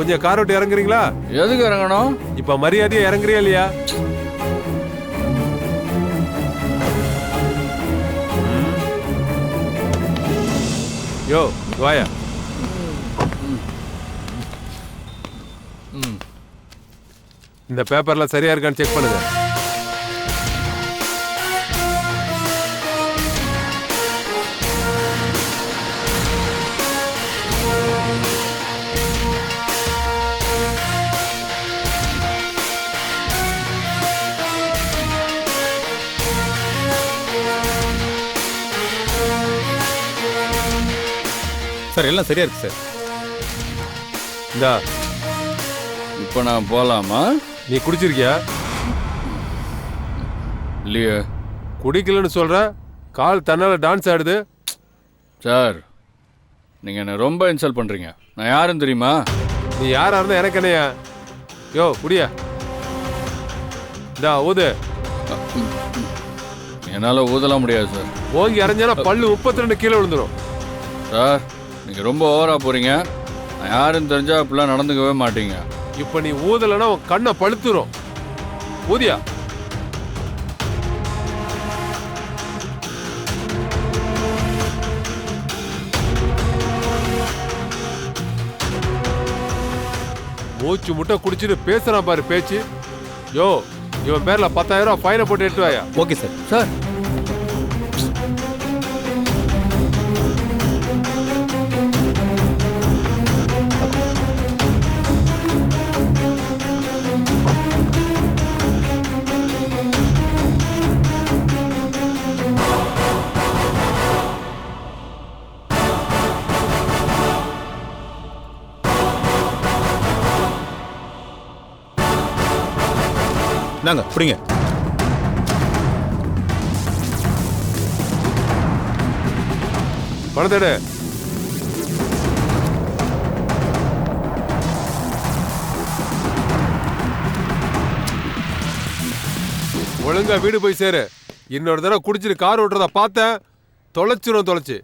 கொஞ்சம் கார் விட்டு இறங்குறீங்களா? எதுக்கு இறங்கணும்? இப்ப மரியாதையா இறங்குறியா இல்லையா. யோ வாயா. இந்த பேப்பர்ல சரியா இருக்கான்னு செக் பண்ணுங்க. சார் எல்லாம் சரியா இருக்கு சார். இந்தா. இப்போ நான் போகலாமா நீ குடிச்சிருக்கியா? இல்லையே. குடிக்கலன்னு சொல்ற கால் தன்னால டான்ஸ் ஆடுது. சார் நீங்கள் என்ன ரொம்ப இன்சல்ட் பண்ணுறீங்க நான் யாருன்னு தெரியுமா? நீ யாரா இருந்தா எனக்கு என்னையா யோ குடியா. இந்தா ஊது. என்னால் ஊதலாம் முடியாது சார். ஓங்கி அரைஞ்சானா பல்லு முப்பத்தி ரெண்டு கீழே விழுந்துரும். சார் நீங்கள் ரொம்ப ஓவராக போகிறீங்க நான் யாருன்னு தெரிஞ்சால் அப்படிலாம் நடந்துக்கவே மாட்டீங்க. இப்ப நீ ஊதலைன்னா உன் கண்ணை பழுத்துரும். ஊதியா? மூச்சு முட்டை குடிச்சிட்டு பேசுறான் பாரு பேச்சு. யோ இவன் பேர்ல பத்தாயிரம் ரூபாய் ஃபைனை போட்டு எடுத்து வாயா ஓகே சார். சார். நாங்க பிடிங்க பணத்தை எடு. ஒழுங்கா வீடு போய் சேரு. இன்னொரு தடவை குடிச்சிட்டு கார் ஓட்டுறத பார்த்தேன். தொலைச்சிரும் தொலைச்சு.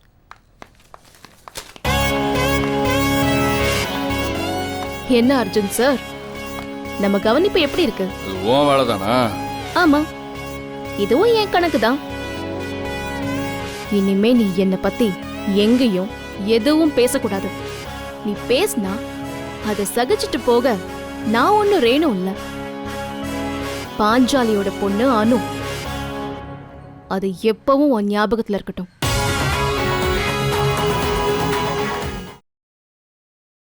என்ன அர்ஜுன் சார்? நம்ம கவனிப்பு எப்படி இருக்கு? அது உன் வேலை தானா ஆமா. இதுவும் என் கணக்கு தான் இனிமே நீ என்னை பத்தி எங்கேயும் எதுவும் பேசக்கூடாது. நீ பேசினா அதை சகிச்சுட்டு போக நான் ஒன்னும் ரேணும் இல்ல. பாஞ்சாலியோட பொண்ணு அனு. அது எப்பவும் உன் ஞாபகத்துல இருக்கட்டும்.